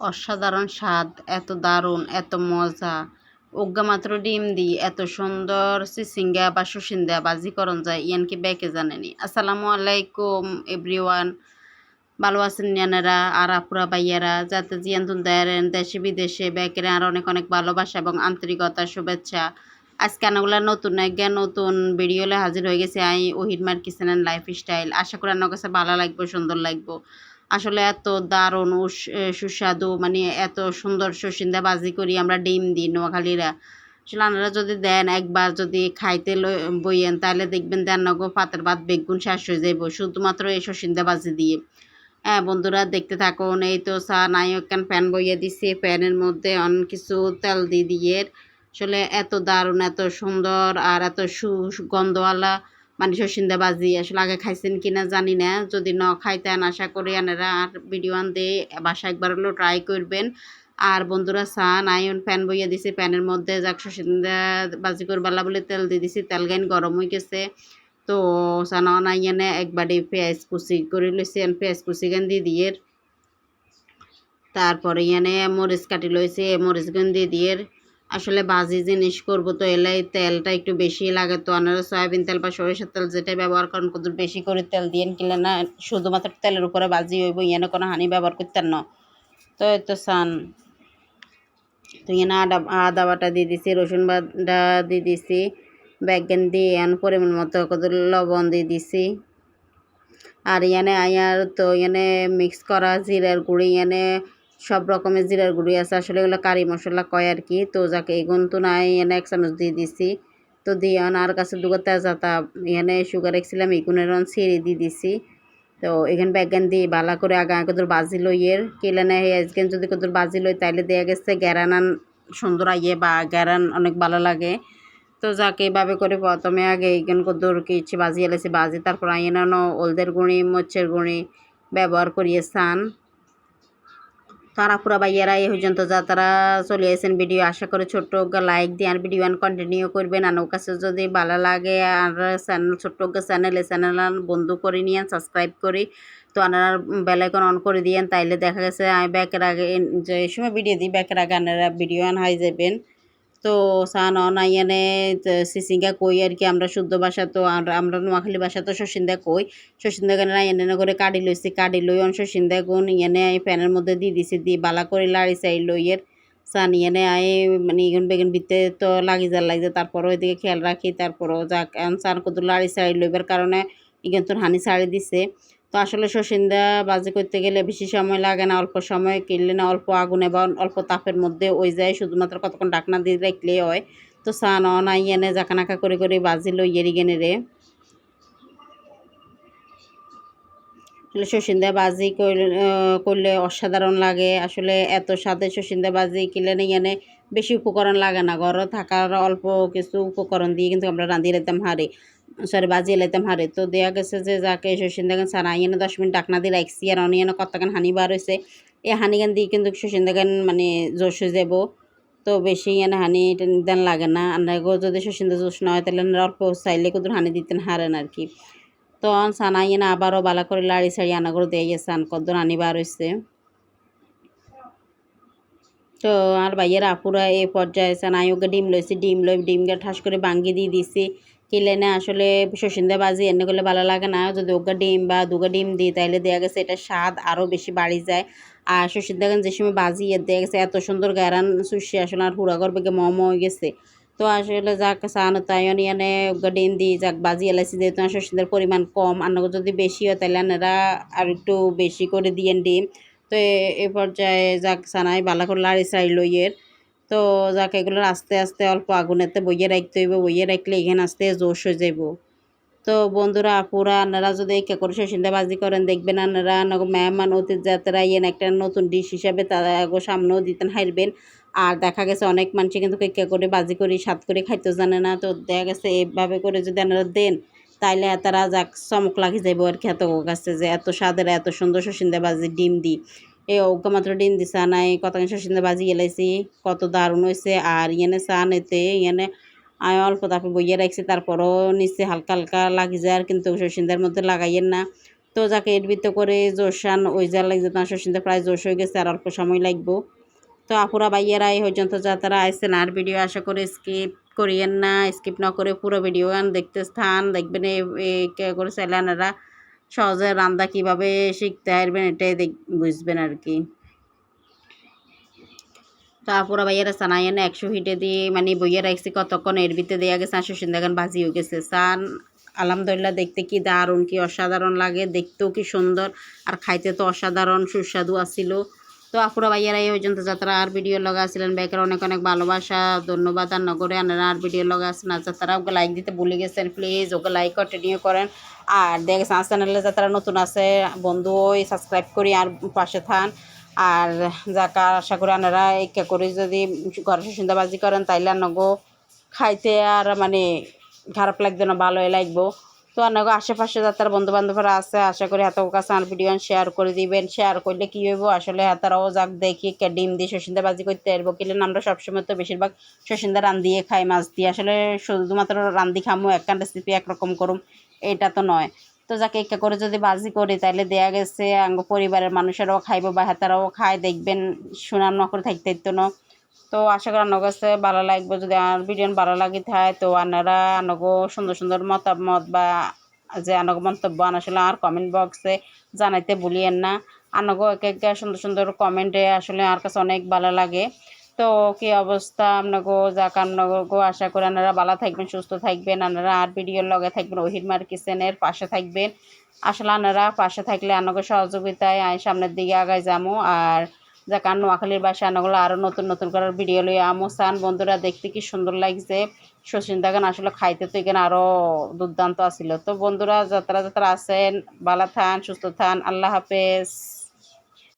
অসাধারণ স্বাদ, এত দারুণ, এত মজা। অজ্ঞা মাত্র ডিম দি এত সুন্দর সিসিঙ্গা বা সুসিন্দা বাজি করন যায়, ইয়ানকি ব্যাকে জানেনি আসসালামু আলাইকুম, এভরিওয়ান। ভালো আছেন নিয়ানেরা আর আপুরা বাইয়ারা যাতে জিয়ান্তুন দেয়ারেন দেশে বিদেশে ব্যাকেরে আর অনেক অনেক ভালোবাসা এবং আন্তরিকতা, শুভেচ্ছা। আজকে আনাগুলা নতুন একগে নতুন ভিডিওলে হাজির হয়ে গেছে আই ওহিদ মার কিচেন অ্যান্ড লাইফ স্টাইল আশা করি আমার কাছে ভালো লাগবে, সুন্দর লাগবে। আসলে এত দারুণ সুস্বাদু মানে এত সুন্দর সুসিন্দা বাজি করি আমরা ডিম দিই নোয়াখালীরা। আসলে আপনারা যদি দেন একবার যদি খাইতে বইয়েন তাহলে দেখবেন দেন নগো পাতের ভাত বেগুন শেষ হয়ে যাইব, শুধুমাত্র এই সসিন্দা বাজি দিয়ে। হ্যাঁ বন্ধুরা দেখতে থাকুন, এই তো চা নায়ক কান প্যান বইয়ে দিছে, প্যানের মধ্যে অনেক কিছু তেল দিয়ে দিয়ে। আসলে এত দারুণ, এত সুন্দর আর এত সুগন্ধওয়ালা মানে সসিন্দা বাজি আসলে আগে খাইছেন কিনা জানি না। যদি ন খাইতেন আশা করি আনারা আর ভিডিও আন দিয়ে বাসা একবার হলেও ট্রাই করবেন। আর বন্ধুরা চা নাইন প্যান বইয়ে দিছি, প্যানের মধ্যে যাক সসিন্দা বাজি করবালা বলে তেল দিয়ে দিছি, তেল গাইন গরম হয়ে গেছে। তো নাই এনে একবারে পেঁয়াজ কুচি করে লইছি পেঁয়াজ কুচি গান দিয়ে দিয়ে। তারপরে এনে মরিচ কাটি লইছি, মরিচ গান দিয়ে দিয়ে। আসলে বাজি জিনিস করব তো এলাই তেলটা একটু বেশি লাগে তো আপনারা সয়াবিন তেল বা সরিষার তেল যেটা ব্যবহার করেন, কত বেশি করে তেল দিয়ে কিনলে না শুধুমাত্র তেলের উপরে বাজি হইব ইয়ানে কোনো হানি ব্যবহার করতেন না। তো তো সান। তো এখানে আদা আদা বাটা দিয়ে দিছি, রসুন বাটা দিয়ে দিছি, বেগেন দিয়ে এন পরিমাণ মতো কত লবণ দিয়ে দিছি। আর ইয়ানে আয়ার তো ইয়ানে মিক্স করা জিরার গুঁড়ি ইয়ানে সব রকমের জিরার গুঁড়ি আছে। আসলে এগুলো কারি মশলা কয় আর কি। তো যাকে এগুন তো নাই, এনে এক চামচ দিয়ে দিছি। তো দিয়ে আর কাছে দুগো তেজাতা এখানে সুগার রেখেছিলাম এগুনের ছিঁড়ে দিয়ে দিছি। তো এখানে ব্যাগান দিয়ে বালা করে আগা কদর বাজি লইয়ের কেলে না আজকে যদি কদর বাজি লই, তাইলে দেয়া গেছে গ্যারানান সুন্দর আইয়ে বা গ্যারান অনেক ভালো লাগে। তো যাকে এভাবে করে প্রথমে আগে এইখান কদর কিছু বাজি এলেছে বাজি তারপর আইয়ে নানো ওলদের গুঁড়ি মচ্ছের গুঁড়ি ব্যবহার করিয়ে স্নান তারা পুরা বাইয়ারা এই পর্যন্ত যা তারা চলে আসেন ভিডিও। আশা করে ছোট্ট লাইক দিয়ে আর ভিডিও কন্টিনিউ করবেন। আর কাছে যদি ভালো লাগে আর চ্যানেল ছোট্ট চ্যানেল এই চ্যানেল বন্ধু করে নিয়ে সাবস্ক্রাইব করি। তো আনার বেলাইকন অন করে দিয়েন, তাইলে দেখা গেছে আমি ব্যাকের আগে, যে সময় ভিডিও দিই ব্যাকের আগে আনারা ভিডিও আন হয়ে যাবেন। তো সান অন আইয়ানে সিসিঙ্গা কই আর কি, আমরা শুদ্ধ ভাষা তো আমরা নোয়াখালী ভাষা তো শসিন্দা কই। শসিন্দা গানে আইয়ানে করে কাটি লইছি কাটি লই অন শসিন্দা গুণ ইয়ানে আই প্যানের মধ্যে দিয়ে দিছি দিয়ে বালা করে লাড়ি চাই লইয়ের সান ইয়ানে আই মানে ইগুন বেগুন বিতে তো লাগি যার লাগছে তারপর ওইদিকে খেয়াল রাখি, তারপরও যাক সান কত লাড়ি চাই লইবার কারণে ইগেন তোর হানি ছাড়ি দিছে। তো আসলে সসিন্দা বাজি করতে গেলে বেশি সময় লাগে না, অল্প সময় কিনলে না অল্প আগুনে বা অল্প তাপের মধ্যে ওই যায়, শুধুমাত্র কতক্ষণ ডাকনা দিয়ে রাখলেই হয়। তো সান অনাই এনে জাকানাকা করে করে বাজি লই এরি গেনে রে। আসলে সসিন্দা বাজি করলে অসাধারণ লাগে। আসলে এত স্বাদে সসিন্দা বাজি কিনলে না এনে বেশি উপকরণ লাগে না। ঘরে থাকার অল্প কিছু উপকরণ দিয়ে কিন্তু আমরা রাঁধিয়ে রেতাম হারে সরি বাজিয়ে লাইতাম হারে। তো দেয়া গেছে যে যাকে শশীন্দাগান সারা আইনে দশ মিনিট ডাকনা দিয়ে রাখছি আর অনিয়ানো কতখান হানি বার হয়েছে এই হানিগান দিয়ে কিন্তু শশীন্দাগান মানে জোশ হয়ে যাব। তো বেশি এনে হানি দেন লাগে না। আন্নাগো যদি শশীন্দা জোশ না হয়, তাহলে অল্প চাইলে কুদুর হানি দিতেন হারেন আর কি। তো সানা ইয়ে আবারও বালা করে লাড়ি ছাড়ি আনাগর দিয়ে গেছে, আন কদ্দুর হানি বার হয়েছে তো আর ভাইয়ের আপুরা এই পর্যায়ে সানাই ওকে ডিম লইছি, ডিম লই ডিমকে ঠাস করে ভাঙ্গি দিয়ে দিছি। কিলে না আসলে সসিন্দা বাজি এনে করলে ভালো লাগে না। যদি ওগা ডিম বা দুগা ডিম দিই তাহলে দেওয়া গেছে এটা স্বাদ আরও বেশি বাড়ি যায়। আর সসিন্দা গান যে সময় বাজি এর দেওয়া গেছে, এত সুন্দর গারান সুশি আসলে আর হুড়াগর বেগে মম হয়ে গেছে। তো আসলে যাক, সানো তাই এনে ওগা ডিম দিই, যাক বাজি এলাইছি যেহেতু সসিন্দার পরিমাণ কম, আর যদি বেশি হয় তাহলে আনারা আর একটু বেশি করে দিয়েন ডিম। তো এ পর্যায়ে যাক, সানাই বালা করে লাড়ি সাড়ি লইয়ের। তো যাক এগুলো আস্তে আস্তে অল্প আগুনেতে বইয়ে রাখতে হইব, বইয়ে রাখলে এখানে আস্তে জোশ হয়ে যাইব। তো বন্ধুরা আপুরা আপনারা যদি কে করে সসিন্দা বাজি করেন, দেখবেন আপনারা মেহমান অতীত যাত্রা ইয়েন একটা নতুন ডিশ হিসাবে তারা সামনেও দিতেন হারবেন আর দেখা গেছে অনেক মানুষ কিন্তু কে করে বাজি করি, স্বাদ করে খাইতে জানে না। তো দেখা গেছে এইভাবে করে যদি আপনারা দেন, তাইলে তারা যাক চমক লাগি যাইব আর এত কাছে যে এত স্বাদের, এত সুন্দর সসিন্দা বাজি ডিম দি। এই অজ্ঞা মাত্র ডিম দিছা নাই কত সসিন্দা বাজি এলাইছি কত দারুণ হয়েছে আর ইয়েনে চা এতে ইয়েনে আমি অল্প তাপে বইয়ে রাখছি, তারপরও নিচে হালকা হালকা লাগি যায় কিন্তু সসিন্দার মধ্যে লাগাইয়েন না। তো যাকে ভিতর করে জোসান ওই যা লাগছে তার শশীনদের প্রায় জোশ হয়ে গেছে, আর অল্প সময় লাগবো। তো আপুরা ভাইয়েরা এই পর্যন্ত যা তারা আইসেন আর ভিডিও আশা করে স্কিপ করিয়েন না, স্কিপ না করে পুরো ভিডিও গান দেখতে স্থান, দেখবেন কে করে চ্যানেলারা সহজে রান্না কীভাবে শিখতে পারবেন এটাই বুঝবেন আর কি। তো আপুরা ভাইয়ারা সানাই এনে একশো হিটে দিয়ে মানে বইয়ে রাখছি কতক্ষণ, এর ভিতরে দেওয়া গেছে আসো সিন্দাগান ভাজি হয়ে গেছে। সান আলহামদুলিল্লাহ দেখতে কি দারুণ, কি অসাধারণ লাগে, দেখতেও কি সুন্দর, আর খাইতে তো অসাধারণ সুস্বাদু আসিল তো আপুরা ভাইয়ারা এই পর্যন্ত, যাত্রা আর ভিডিও লগা আসছিলেন ব্যাকের অনেক অনেক ভালোবাসা, ধন্যবাদ, আর নগরে আনারা আর ভিডিও লগা আসছেন আর যাত্রা ওকে লাইক দিতে ভুলে গেছেন প্লিজ ওকে লাইক কন্টিনিউ করেন। আর দেখ আর চ্যানেলে যাত্রা নতুন আছে, বন্ধু ওই সাবস্ক্রাইব করি আর পাশে থান। আর যা যাকা আশা করি আনারা একা করে যদি ঘরে সুন্দরবাজি করেন, তাইলে আনগো খাইতে আর মানে খারাপ লাগবে না, ভালোই লাগবো। তো আনগো আশেপাশে যাত্রার বন্ধু বান্ধবরা আছে, আশা করি হাতের কাছে আর ভিডিও শেয়ার করে দিবেন। শেয়ার করলে কি হইব? আসলে হাতারাও যাক দেখি ডিম দিয়ে শসীন্দা বাজি করতে পারব কিলে আমরা সবসময় তো বেশিরভাগ শসীন্দা রান্ধিয়ে খাই, মাছ দিয়ে। আসলে শুধুমাত্র রান্ধি খামো একখান রেসিপি একরকম করুম, এটা তো নয়। তো যাকে একটা করে যদি বাজি করি তাহলে দেয়া গেছে। আঙ্গ পরিবারের মানুষেরাও খাইব বা হাতারাও খায়, দেখবেন, সুনাম না করে থাকতে তো না। তো আশা করি আনার কাছে ভালো লাগবে। যদি আর ভিডিও ভালো লাগি থাকে, তো আনারা আনগো সুন্দর সুন্দর মতামত বা যে আনগো মন্তব্য আসলে আর কমেন্ট বক্সে জানাইতে ভুলিয়েন না। আনগো এক এক সুন্দর সুন্দর কমেন্টে আসলে আর কাছে অনেক ভালো লাগে। তো কি অবস্থা আপনাকে যাক আপনাকে আশা করি আপনারা ভালো থাকবেন, সুস্থ থাকবেন। আপনারা আর ভিডিওর লগে থাকবেন, ওহির ওহিরমার কিচেনের পাশে থাকবেন। আসলে আপনারা পাশে থাকলে আপনাকে সহযোগিতায় সামনের দিকে আগায় যাব আর যাক, আর নোয়াখালীর বাসা আনাগুলো আরও নতুন নতুন করার ভিডিও লই আমো। সান, বন্ধুরা, দেখতে কি সুন্দর লাগছে। শচীন দাগান আসলে খাইতে তো এখানে আরও দুর্দান্ত আসিল তো বন্ধুরা, যাত্রা যাত্রা আছেন, ভালো থান, সুস্থ থান, আল্লাহ হাফেজ।